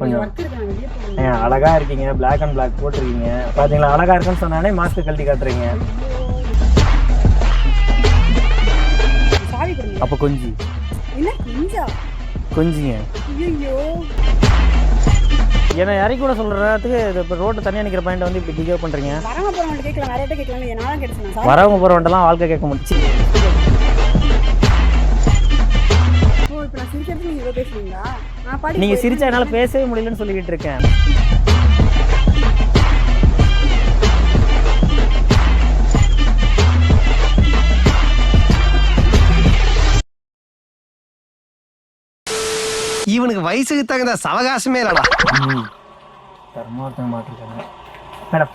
கொஞ்சம் அழகா இருக்கீங்க Black அண்ட் Black போட்டிருக்கீங்க. பாத்தீங்களா? அழகா இருக்குன்னு சொன்னானே மாஸ்க் கழட்டி காட்டுறீங்க. அப்ப கொஞ்சி. கொஞ்சிங்க. ஏன்னா இறக்கி கூட சொல்றதுக்கு இது இப்போ ரோட்டு தனியாக நிற்கிற பாயிண்ட் வந்து இப்படி பிஹேவ் பண்றீங்க. வரவங்க போறவங்க கேட்கலாம் நிறைய பேர் கேட்கலாம்? என்னால கிடைச்சு சாவி வரவங்க போகிறவன்ட்டெல்லாம் வாழ்க்கை கேட்க முடிச்சு. இப்போ நான் சிரிக்கிறதுக்கு நீங்க இவ்வளோ பேசுறீங்களா நான் பாடி நீங்க சிரிச்சா என்னால பேசவே முடியலன்னு சொல்லிக்கிட்டு இருக்கேன். இவனுக்கு வயசுக்கு தகுந்த சவகாசமே இல்லடா. தர்மார்த்தம் மாட்டிருக்காங்க. மேடம்.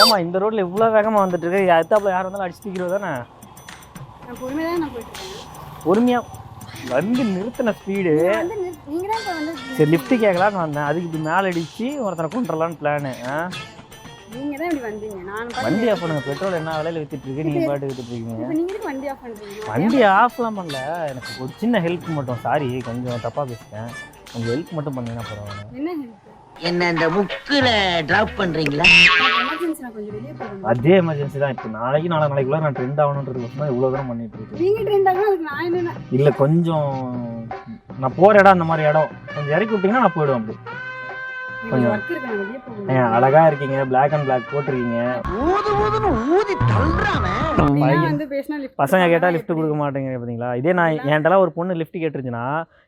ஏமா இந்த ரோட்ல இவ்வளவு வேகமா வந்துட்டு இருக்கு? அடுத்தாப்புல யார் வந்தாலும் அடிச்சு தூக்கிடுவது தானே நான் பொறுமையாக வந்து நிறுத்தின ஸ்பீடு சரி லிஃப்ட் கேட்கலான்னு வந்தேன். அதுக்கு இப்படி மேலே அடிச்சு ஒருத்தனை கொண்டுடலான்னு பிளானு நீங்க தான் இப்படி வந்தீங்க. நான் பாட்டு வண்டி ஆஃப் பண்ணுங்க. பெட்ரோல் என்ன விலையில வித்துட்டு இருக்கு? நீங்க பாட்டு வித்துட்டு இருக்கீங்க. இப்போ நீங்க எதுக்கு வண்டி ஆஃப் பண்றீங்க? வண்டி ஆஃப்லாம் பண்ணல. எனக்கு ஒரு சின்ன ஹெல்ப் மட்டும். சாரி கொஞ்சம் தப்பா பேசிட்டேன். கொஞ்சம் ஹெல்ப் மட்டும் பண்ணீங்கன்னா பரவாயில்ல. என்ன ஹெல்ப் என்ன இந்த புக்கில் டிராப் பண்றீங்களா? எமர்ஜென்சி நான் கொஞ்சம் வெளியே போகணும் அதே எமர்ஜென்சி தான். இப்போ நாளைக்கு நாளை நாளைக்குள்ள நான் ட்ரெண்ட் ஆகணுன்றது தான் இவ்வளோ தூரம் பண்ணிட்டு இருக்கேன். இல்லை கொஞ்சம் நான் போகிற இடம் அந்த மாதிரி இடம். கொஞ்சம் இறக்கி விட்டீங்கன்னா நான் போயிடுவேன் அப்படி. கொஞ்சம் அழகா இருக்கீங்க Black அண்ட் Black போட்டிருக்கீங்க. ஊது ஊதுன்னு ஊதி தள்ளுறானே. நீங்க பையன் வந்து பேசினா லிஃப்ட் பசங்க கேட்டால் லிஃப்ட் கொடுக்க மாட்டேங்கிறீங்க பார்த்தீங்களா இதே நான் என்கிட்டலாம் ஒரு பொண்ணு லிஃப்ட் கேட்டுருச்சுன்னா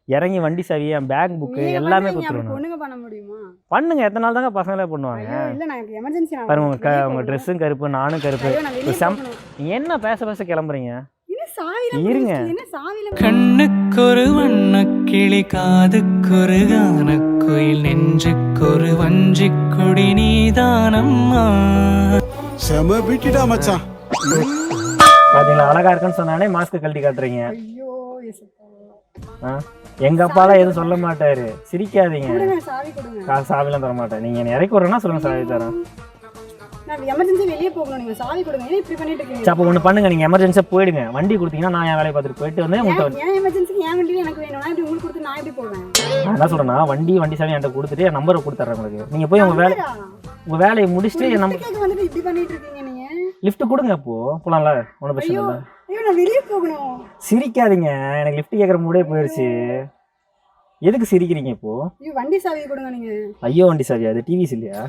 இறங்கி வண்டி சாவி என் பேக் புக்கு எல்லாமே கொடுத்துருவேன் பொண்ணுங்க பண்ண முடியுமா? பண்ணுங்க எத்தனை நாள் தாங்க பசங்களே பண்ணுவாங்க? பாருங்க உங்க. ட்ரெஸ்ஸும் கருப்பு நானும் கருப்பு. என்ன பேச பேச கிளம்புறீங்க? என்ன சாவில இருங்க. முடிச்சிட்டு, என்ன சாவில கண்ணுக்கொரு வண்ணக்கிளி காதுக்கொரு கானக்குயில் நெஞ்சுக்கொரு வஞ்சிக் கொடி நீதானம்மா. செம பீட்டிடா மச்சான். பாத்தீங்களா அழகா இருக்குன்னு சொன்னானே மாஸ்க் கழட்டி காட்டுறீங்க. ஆ? எங்க அப்பாலாம் எதுவும் சொல்ல மாட்டாரு. சிரிக்காதீங்க. கொடுங்க சாவி கொடுங்க. காசு சாவிலாம் தர மாட்டேன் நீங்க என்னை இறக்கி விட்றேன்னா சொல்லுங்க சாவி தரேன். நான் எமர்ஜென்சி வெளியே போகணும். நீங்க சாவி கொடுங்க. ஏன் இப்படி பண்ணிட்டு சரி இருக்கீங்க அப்போ ஒன்று பண்ணுங்க. நீங்க எமர்ஜென்சியா போயிடுங்க. வண்டி கொடுத்தீங்கன்னா நான் என் வேலையை பார்த்துட்டு போயிட்டு வந்து உங்கள்கிட்ட ஏன் ஏன் எமர்ஜென்சிக்கு ஏன் வண்டி எனக்கு வேணும்? நான் இப்படி உங்களுக்கு கொடுத்து நான் எப்படி போவேன்? நான் என்ன சொல்றேன்னா வண்டி வண்டி சாவி என்கிட்ட கொடுத்துட்டு என் நம்பரை கொடுத்துட்றேன் உங்களுக்கு. நீங்க போய் உங்க வேலை உங்க வேலையை முடிச்சுட்டு என் நம்பர் வந்துட்டு இப்படி பண்ணிட்டு இருக்கீங்க நீங்க? லிஃப்ட் கொடுங்க அப்போ. போலாம்ல? ஒன்றும் பிரச்சனை இல்லை. ஐயோ நான் வெளியே போகணும். சிரிக்காதீங்க. எனக்கு லிஃப்ட் கேட்குற மூடே போயிடுச்சு எதுக்கு சிரிக்கிறீங்க இப்போ? ஐயோ வண்டி சாவி கொடுங்க நீங்க. ஐயோ வண்டி சாவி. அது டிவிஸ் இல்லையா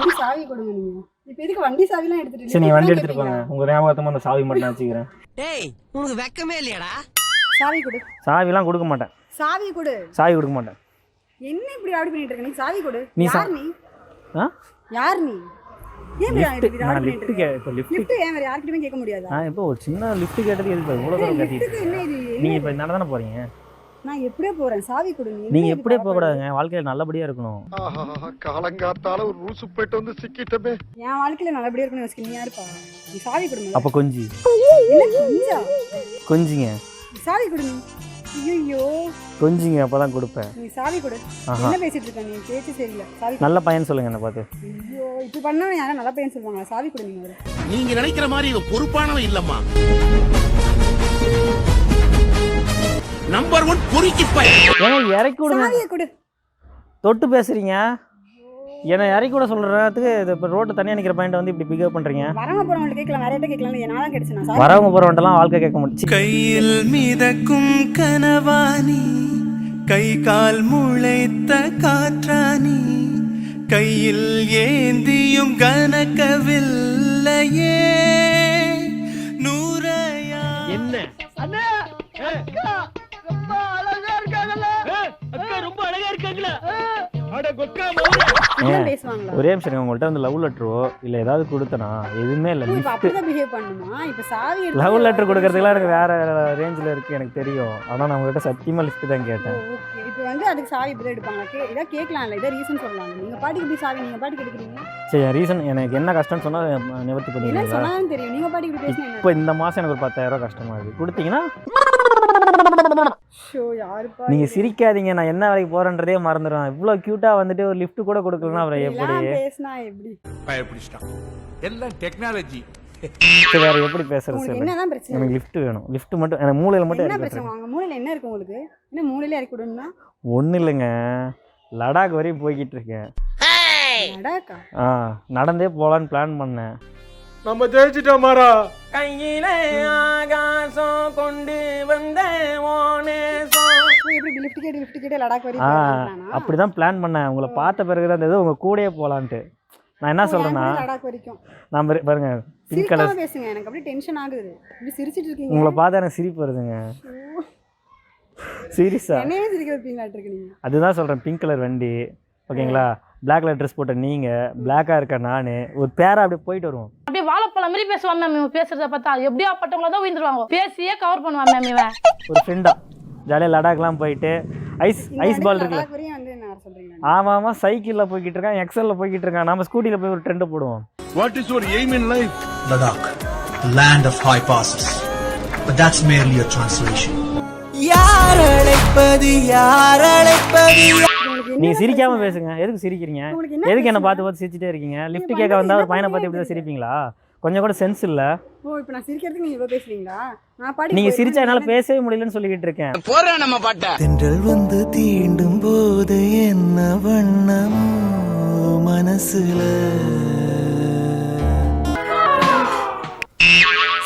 வண்டி சாவி கொடுங்க நீங்க. இப்போ எதுக்கு வண்டி சாவிலாம் எடுத்துட்டு சரி நீங்க வண்டி எடுத்துட்டு போங்க. உங்க ஞாபகத்தமா அந்த சாவி மட்டும் நான் வச்சுக்கிறேன். டேய் உனக்கு வெக்கமே இல்லையாடா? சாவி கொடு. சாவிலாம் கொடுக்க மாட்டேன். சாவி கொடு. சாவி கொடுக்க மாட்டேன். என்ன இப்படி ஆடி பண்ணிட்டு இருக்க? நீ சாவி கொடு. நீ யார் நீ? ஆ? யார் நீ? இப்போ லிஃப்ட் லிஃப்ட் ஏன் வேற யார்கிட்டயுமே கேட்க முடியாதா? நான் இப்போ ஒரு சின்ன லிஃப்ட் கேட்டதுக்கு எதுக்கு இவ்வளோ தூரம் கட்டிட்டு லிஃப்ட்டுக்கு என்ன இது? நீங்க என்ன இப்போ இதனால தானே போறீங்க? நான் எப்படியே போறேன். சாவி கொடு நீ நீங்க என்ன எப்படியே போக கூடாதுங்க வாழ்க்கையில நல்லபடியா இருக்கணும். காலங்காத்தால ஒரு ரூசு போயிட்டு வந்து சிக்கிட்டமே. என் வாழ்க்கையில நல்லபடியா இருக்கணும் யோசிக்க நீ யாருப்பா? நீ சாவி கொடுங்க அப்போ கொஞ்சி. என்ன கொஞ்சா? கொஞ்சிங்க. சாவி கொடு நீ. ஐயோ கொஞ்சிங்க அப்பதான் கொடுப்பேன். நீ சாவி கொடு. என்ன பேசிட்டு இருக்க நீ? பேச்சு சரியில்லை. சாவி. நல்ல பையன் சொல்லுங்க என்ன பார்த்து. ஐயோ இப்படி பண்ணா யாரும் நல்ல பையன் சொல்லுவாங்க சாவி கொடு நீங்க அவரு. நீங்க நினைக்கிற மாதிரி இவன் பொறுப்பானவன் இல்லம்மா. நம்பர் ஒன் பொறுக்கி பையன் ஏங்க இறக்கி விடுங்க. தொட்டு பேசுறீங்க? என்னை இறக்கி விட சொல்றதுக்கு இது இப்போ ரோட்டு தனியாக நிற்கிற பாயிண்ட் வந்து இப்படி பிகேவ் பண்றீங்க? வரவங்க போறவங்க கேட்கலாம் நிறைய பேர் கேட்கலாம் என்னால தான் கிடைச்சு வரவங்க போறவன்ட்டெல்லாம் வாழ்க்கை கேட்க முடிச்சு. கையில் மிதக்கும் கனவானி கை கால் முளைத்த காற்றானி கையில் ஏந்தியும் கனக்கவில்லையே. நூறையா என்ன? இப்படிதான் ஒரே நிமிஷம் இருங்க, உங்கள்ட்ட வந்து லவ் லெட்டரோ இல்லை ஏதாவது கொடுத்தனா? எதுவுமே இல்லை லவ் லெட்டர் கொடுக்கறதுக்குலாம் எனக்கு வேற ரேஞ்சில் இருக்கு எனக்கு தெரியும். ஆனால் நான் உங்கள்கிட்ட சத்தியமா லிஃப்ட் தான் கேட்டேன். ஓகே இப்போ வந்து அதுக்கு சாவி இப்படி எடுப்பாங்க. கே இதாக கேட்கலாம்ல இதை ரீசன் சொல்லலாம் நீங்க பாட்டுக்கு இப்படி சாவி நீங்க பாட்டுக்கு எடுக்கிறீங்க? சரி ரீசன் எனக்கு என்ன கஷ்டம்னு சொன்னால் நிவர்த்தி பண்ணிடுவீங்களா சொன்னாலும் தெரியும். நீங்க பாட்டுக்கு இப்படி இப்போ இந்த மாதம் எனக்கு ஒரு பத்தாயிரம் ரூபாய் கஷ்டமா இருக்கு கொடுத்தீங்கன்னா நீங்க? சிரிக்காதீங்க நான் என்ன வேலைக்கு போறேன்றதே மறந்துடுவேன். இவ்வளோ க்யூட்டா வந்துட்டு ஒரு லிஃப்ட் கூட கொடுக்கலன்னா அப்புறம் எப்படி? எல்லாம் டெக்னாலஜி வேறு எப்படி பேசுறது என்னதான் பிரச்சனை? எனக்கு லிஃப்ட் வேணும். லிஃப்ட் மட்டும் எனக்கு மூலையில் மட்டும் என்ன பிரச்சனை? உங்க மூலையில என்ன இருக்கு உங்களுக்கு? என்ன மூலையில இறக்கி விடணும்னா? ஒன்றும் இல்லைங்க. லடாக் வரையும் போய்கிட்டு இருக்கேன். நடக்கா ஆ நடந்தே போகலான்னு பிளான் பண்ணேன். நம்ம ஜெயிச்சிட்டோம் மாறா. கையில ஆகாசம் கொண்டு வந்த எப்படி லிஃப்ட் கேட்டு லிஃப்ட் கேட்டு லடாக் ஆ வரைக்கும் அப்படி தான் பிளான் பண்ணேன். உங்களை பார்த்த பிறகு தான் இருந்தது உங்கள் கூடயே போகலான்ட்டு நான் என்ன சொல்கிறேன்னா லடாக் வரைக்கும். நான் பாரு- பாருங்க பிங்க் கலர் பேசுங்க எனக்கு அப்படியே டென்ஷன் ஆகுது. இப்படி சிரிச்சிட்டு இருக்கீங்க. உங்களை பார்த்தா எனக்கு சிரிப்பு வருதுங்க. சீரியஸா? என்னையே சிரிக்க வைப்பீங்களாட்டு அதுதான் சொல்கிறேன் பிங்க் கலர் வண்டி ஓகேங்களா? பிளாக் கலர் ட்ரெஸ் போட்ட நீங்கள் பிளாக்காக இருக்க நான் ஒரு பேரா அப்படியே போயிட்டு வருவோம். அப்படியே வாழைப்பழம் மாதிரி பேசுவான் மேம் இவன் பேசுறத பார்த்தா எப்படியா பட்டவங்கள தான் உயிர்ந்துருவாங்க. பேசியே கவர் பண்ணுவான் மேம் இவன். ஒரு ஃப்ரெண்டாக ஜாலியாக லடாக்லாம் போயிட்டு ஐஸ் ஐஸ் பால் இருக்குல்ல? லடாக் ஆமாம் ஆமாம் சைக்கிளில் போய்கிட்டு இருக்கான் எக்ஸலில் போய்கிட்டு இருக்கான். நம்ம ஸ்கூட்டியில் போய் ஒரு ட்ரெண்டு போடுவோம். What is your aim in life the land of high passes. But that's merely a translation. யார் அழைப்பது யார் அழைப்பது? நீங்கள் சிரிக்காமல் பேசுங்க. எதுக்கு சிரிக்கிறீங்க? உங்களுக்கு என்ன எதுக்கு என்ன? பார்த்து பார்த்து சிரிச்சிட்டே இருக்கீங்க? லிஃப்ட் நீங்க கேட்க வந்தா ஒரு பையனை பார்த்து இப்படி சிரிப்பீங்களா? கொஞ்சம் கூட சென்ஸ் இல்லை. ஓ இப்போ நான் சிரிக்கிறதுக்கு நீங்க இவ்வளவு பேசுறீங்களா? நான் பாடி நீங்கள் சிரிச்சா என்னால் பேசவே முடியலன்னு சொல்லிக்கிட்டு இருக்கேன். போறேன் நம்ம பாட்ட. தென்றல் வந்து தீண்டும் போது என்ன வண்ணமோ மனசுல?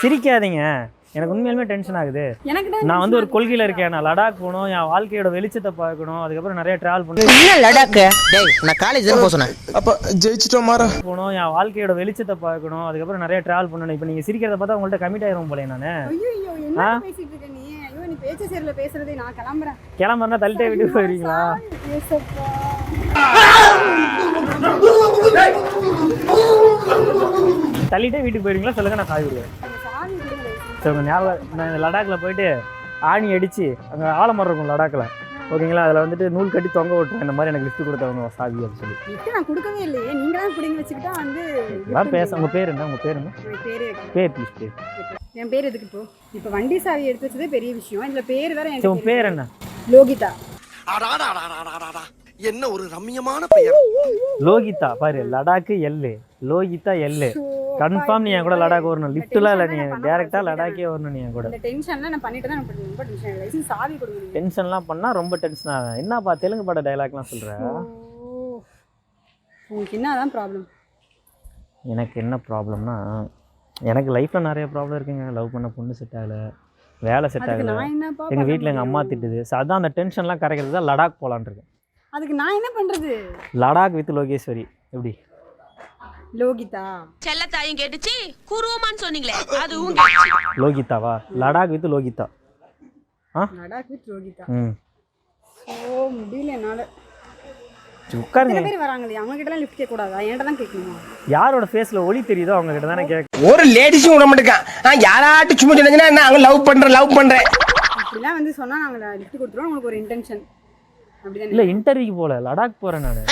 சிரிக்காதீங்க. எனக்கு உண்மையாலுமே டென்ஷன் ஆகுது. நான் வந்து ஒரு கொள்கையில் இருக்கேன். நான் லடாக் போகணும். என் வாழ்க்கையோட வெளிச்சத்தை பார்க்கணும். அதுக்கப்புறம் நிறைய ட்ராவல் பண்ணணும். என்ன லடாக்கு? டேய் நான் காலேஜ் தான் போக சொன்னேன். அப்ப ஜெயிச்சிட்டோம் மாறா. போகணும். என் வாழ்க்கையோட வெளிச்சத்தை பார்க்கணும். அதுக்கப்புறம் நிறைய ட்ராவல் பண்ணணும். இப்போ நீங்கள் சிரிக்கிறத பார்த்தா உங்கள்கிட்ட கமிட் ஆயிரும் போலே நான். ஐயோ ஐயோ என்ன ஆ? பேசிட்டு இருக்க நீ? ஐயோ நீ பேச்ச சரியில்ல பேசுறதே நான் கிளம்புறேன். கிளம்புறா தள்ளிட்டே வீட்டுக்கு போயிருவீங்களா? ஏசப்பா. தள்ளிட்டே வீட்டுக்கு போயிருவீங்களா? சொல்லுங்க நான் சாவி விடுவேன். ஞாபகம் லடாக்கில் போயிட்டு ஆணி அடித்து அங்கே ஆலமரம் இருக்கும் லடாக்கில். ஓகேங்களா? அதில் வந்துட்டு நூல் கட்டி தொங்க விட்டுருவேன். இந்த மாதிரி எனக்கு லிஃப்ட் கொடுத்தவங்க சாவி அப்படின்னு சொல்லி. நான் கொடுக்கவே இல்லையே. நீங்க தான் பிடிங்க வச்சுக்கிட்டா வந்து எல்லாம் பேச உங்கள் பேர் என்ன? உங்கள் பேர் என்ன? என் பேரு ப்ளீஸ் பேர் என் பேர் எதுக்கு இப்போ? இப்போ வண்டி சாவி எடுத்து வச்சதே பெரிய விஷயம். இதுல பேர் வேற எனக்கு உங்கள் பேர் என்ன? லோகிதா. என்ன ஒரு ரம்மியமான பெயர். லோகிதா பாரு லடாக்கு எல்லு லோகிதா எல்லு கன்ஃபார்ம் நீ என் கூட லடாக் வரணும் லிஃப்ட்லாம் இல்லை நீ. டேரெக்டாக லடாக்கே வரணும் நீ என் கூட. டென்ஷன்லாம் நான் பண்ணிட்டு தான் ரொம்ப டென்ஷன் லைசன்ஸ் சாவி கொடுங்க டென்ஷன்லாம் பண்ணால் ரொம்ப டென்ஷன் ஆகும் என்னப்பா தெலுங்கு பட டைலாக்லாம் சொல்கிற. உங்களுக்கு என்னதான் ப்ராப்ளம் எனக்கு என்ன ப்ராப்ளம்னா எனக்கு லைஃப்பில் நிறைய ப்ராப்ளம் இருக்குங்க. லவ் பண்ண பொண்ணு செட் ஆகலை. வேலை செட் ஆகலை. எங்கள் வீட்டில் எங்கள் அம்மா? திட்டுது. ஸோ அதான் அந்த டென்ஷன்லாம் கரைக்கிறது தான் லடாக் போகலான் இருக்கேன். அதுக்கு நான் என்ன பண்றது? லடாக் வித் லோகேஸ்வரி. எப்படி? லோகிதா. செல்லத்தாயும் கேட்டுச்சு. குருவமான்னு சொன்னீங்களே அதுவும் லோகிதாவா? லடாக் வித் லோகிதா. லடாக் வித் லோகிதா. ம். ஓ முடியல என்னால. உட்காருங்க. பேர் வராங்களே அவங்க கிட்ட எல்லாம் லிஃப்ட் கேட்க கூடாதா என்கிட்ட தான் கேட்கணுமா? யாரோட ஃபேஸில் ஒளி தெரியுதோ அவங்க கிட்ட தானே கேட்க ஒரு லேடிஸும் விட மாட்டேங்கான் யாராட்டும் சும்மா சொன்னீங்கன்னா நான் அங்க லவ் பண்றேன் லவ் பண்றேன். இப்படிலாம் வந்து சொன்னா நாங்க லிஃப்ட் கொடுத்துருவோம் உங்களுக்கு ஒரு இன்டென்ஷன் அப்படிதானே? இல்லை இன்டர்வியூக்கு போகல லடாக் போகிறேன் நான்.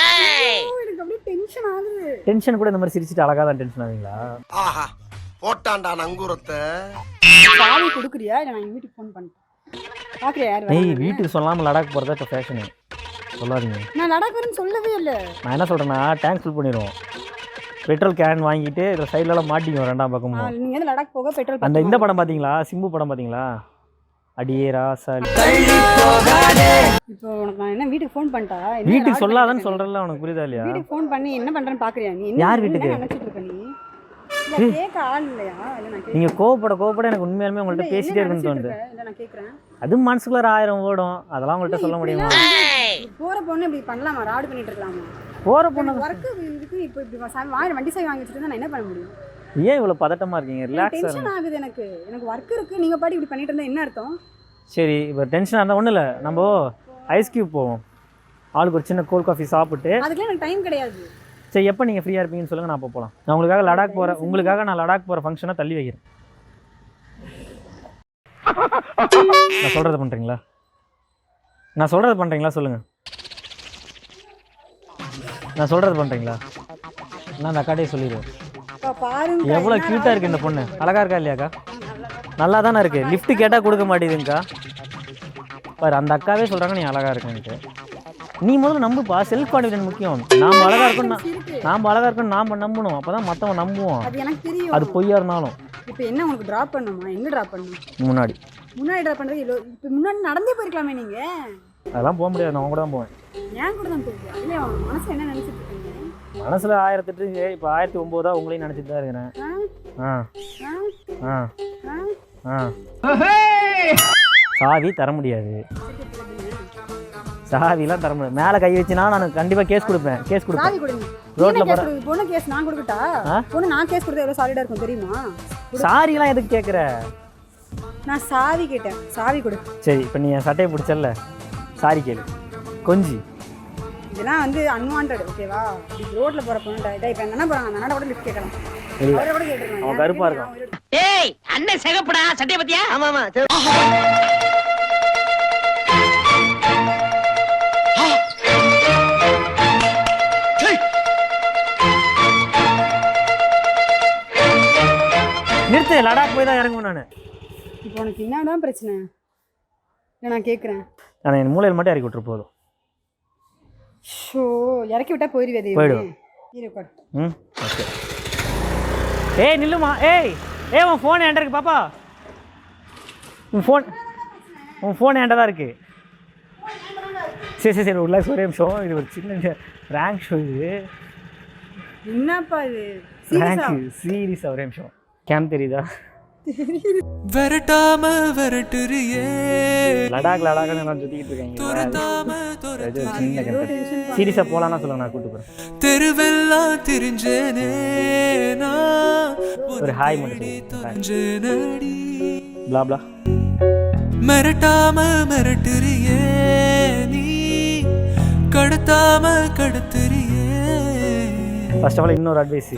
டென்ஷன் ஆகுது. டென்ஷன் கூட இந்த மாதிரி சிரிச்சிட்டு அழகாக தான் டென்ஷன் ஆவீங்களா? ஆஹா போட்டான்டா நங்கூரத்தை சாவி கொடுக்குறியா? இல்லை நான் வீட்டுக்கு ஃபோன் பண்ணிட்டேன். பாக்குறியா யார் ஏய்? வீட்டுக்கு சொல்லாமல் லடாக் போகிறதா இப்போ ஃபேஷனு சொல்லாதீங்க. நான் லடாக் வரேன்னு சொல்லவே இல்லை. நான் என்ன சொல்கிறேன்னா டேங்க் ஃபில் பண்ணிடுவோம் பெட்ரோல் கேன் வாங்கிட்டு இதில் சைட்லலாம் மாட்டிக்குவோம் ரெண்டாம் பக்கமும். நீங்க வந்து லடாக் போக பெட்ரோல் அந்த இந்த படம் பார்த்தீங்களா சிம்பு படம் பார்த்தீங்களா அடியே ராசா இப்போ உனக்கு நான் என்ன வீட்டுக்கு ஃபோன் பண்ணிட்டா? என்ன வீட்டுக்கு ராட் சொல்லாதன்னு பண்ணிட்டு சொல்கிறல்ல உனக்கு புரியுதா இல்லையா? வீட்டுக்கு ஃபோன் பண்ணி என்ன பண்றேன்னு பாக்குறியா? நீ என்ன யார் வீட்டுக்கு? என்ன நினைச்சிட்டு இருக்க நீ? இல்ல கேட்க ஆள் இல்லையா? இல்ல நான் கேட்க நீங்கள் கோவப்பட கோவப்பட எனக்கு உண்மையாலுமே உங்கள்கிட்ட பேசிட்டே இருக்குன்னு தோணுது. இல்ல நான் கேக்குறேன் அது மனசுக்குள்ள ஆயிரம் ஓடும். அதெல்லாம் உங்கள்கிட்ட சொல்ல முடியுமா? போற பொண்ணு இப்படி பண்ணலாமா? ராடு பண்ணிட்டு இருக்கலாமா? போகிற பொண்ணு ஒர்க்கு இருக்கு இப்போ இப்படி சாவி வாங்கி வண்டி சாவி வாங்கி வச்சுட்டு நான் என்ன பண்ண முடியும்? ஏன் இவ்வளோ பதட்டமாக இருக்கீங்க? ரிலாக்ஸாக டென்ஷன் ஆகுது எனக்கு. எனக்கு ஒர்க் இருக்கு. நீங்க பாட்டி இப்படி பண்ணிட்டு இருந்தா என்ன அர்த்தம்? சரி இப்போ டென்ஷனாக இருந்தால் ஒன்றும் இல்லை. நம்ம ஐஸ் கியூப் போவோம். ஆளுக்கு ஒரு சின்ன கோல்ட் காஃபி சாப்பிட்டு. அதுக்கெல்லாம் எனக்கு டைம் கிடையாது. சரி எப்போ நீங்கள் ஃப்ரீயாக இருப்பீங்கன்னு சொல்லுங்கள் நான் அப்போ போகலாம் நான் உங்களுக்காக லடாக் போகிற உங்களுக்காக நான் லடாக் போகிற ஃபங்க்ஷனை தள்ளி வைக்கிறேன். நான் சொல்கிறத பண்ணுறீங்களா நான் சொல்கிறத பண்ணுறீங்களா சொல்லுங்கள் நான் சொல்கிறது பண்ணுறீங்களா நான் அந்த அக்காட்டே சொல்லிடுவேன். பாருங்க எவ்வளோ க்யூட்டாக இருக்குது இந்த பொண்ணு. அழகா இருக்கா இல்லையாக்கா? நல்லா தானே இருக்குது லிஃப்ட் கேட்டால் கொடுக்க மாட்டேங்குதுங்கக்கா பாரு அந்த அக்காவே சொல்கிறாங்க நீ அழகா இருக்குன்ட்டு. நீ முதல்ல நம்புப்பா. செல்ஃப் கான்ஃபிடன்ஸ் முக்கியம். நாம் அழகா இருக்கணும் இருக்கு. நாம் அழகா இருக்கணும் நாம நம்பணும். அப்பதான் மத்தவன் நம்புவோம் அது எனக்கு தெரியும். அது பொய்யா இருந்தாலும். இப்போ என்ன உங்களுக்கு டிராப் பண்ணணுமா? எங்க டிராப் பண்ணணும்? முன்னாடி. முன்னாடி டிராப் பண்றது இவ்வளோ இப்போ முன்னாடி நடந்தே போயிருக்கலாமே நீங்க. அதெல்லாம் போக முடியாது. நான் கூட தான் போவேன். ஏன் கூட தான் போயிருக்கா இல்லை மனசு என்ன நினைச்சிட்டு இருக்கீங்க? மனசுல ஆயிரத்தெட்டு இப்போ ஆயிரத்தி ஒம்போதா உங்களையும் நினைச்சிட்டு தான் இருக்கிறேன். ஆ? ஆ. ஆ? சாவி தர முடியாது. சாவிலாம் தர முடியாது. மேலே கை வச்சுனா நான் கண்டிப்பாக கேஸ் கொடுப்பேன். கேஸ் கொடுப்பேன். ரோட்ல போற பொண்ணு கேஸ் நான் கொடுக்கட்டா? பொண்ணு நான் கேஸ் கொடுத்தா எவ்வளோ சாலிடா இருக்கும் தெரியுமா? சாரிலாம் எதுக்கு கேட்குற நான் சாவி கேட்டேன். சாவி கொடு. சரி இப்போ நீ என் சட்டையை பிடிச்சல்ல. சாரி கேளு. கொஞ்சி. இதெல்லாம் வந்து அன்வான்ட் ஓகேவா இப்படி ரோட்ல போற பொண்ணு இப்போ என்ன போறாங்க? அந்த அண்ணா கூட லிஃப்ட் கேட்கலாம். அவரை கூட கேட்டுருக்காங்க அவன் கருப்பா இருக்கான். ஏய் அண்ணன் சிகப்புடா சட்டைய பத்தியா? ஆமா ஆமா. நிறுத்து லடாக் போய் தான் இறங்குவேன் நான். இப்போ உனக்கு என்னதான் பிரச்சனை? நான் கேட்குறேன் நான் என் மூலையில் மட்டும் இறக்கி விட்டுரு போதும். ஷோ இறக்கி விட்டா போயிருவே உட்காரு. ம்? ஓகே. ஏய் நில்லுமா. ஏய் ஏய் உன் ஃபோன் என்கிட்ட இருக்கு. பாப்பா. உன் ஃபோன் உன் ஃபோன் என்கிட்ட தான் இருக்கு. சரி சரி சரி உள்ள ஒரே நிமிஷம். இது ஒரு சின்ன ரேங்க் ஷோ இது. என்னப்பா இது? சீரியஸா ரேங்க் சீரியஸ் ஒரே நிமிஷம். கேம்ப் தெரியுதா? விரட்டாம விரட்டுறியே. லடாக் லடாக்னு எல்லாம் சுற்றிக்கிட்டு இருக்காங்க. சீரியஸாக போகலான்னா சொல்லுங்க நான் கூப்பிட்டு போகிறேன் தெருவெல்லாம் தெரிஞ்சேனே ஒரு ஹாய் தெரிஞ்சேனடி blah blah மிரட்டாம மிரட்டுறியே நீ கடத்தாம கடத்துறியே. ஃபர்ஸ்ட் ஆஃப் ஆல் இன்னொரு அட்வைஸ்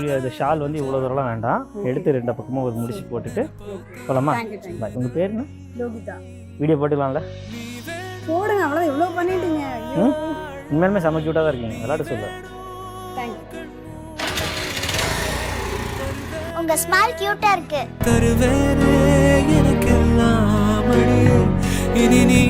இந்த ஷால் வந்து இவ்வளோ தூரம்லாம் வேண்டாம். எடுத்து ரெண்டு பக்கமாக ஒரு முடிச்சு போட்டுட்டு போகலாமா. பாய் உங்கள் பேர் என்ன? வீடியோ போட்டுக்கலாம்ல? போடுங்க அவ்வளோ எவ்வளோ பண்ணிட்டீங்க. உண்மையிலுமே செம்ம க்யூட்டாக தான் இருக்கீங்க. விளையாட்டு சொல்ல. உங்க ஸ்மைல் கியூட்டா இருக்கு. தருவேனே எனக்கெல்லாம் இனி நீ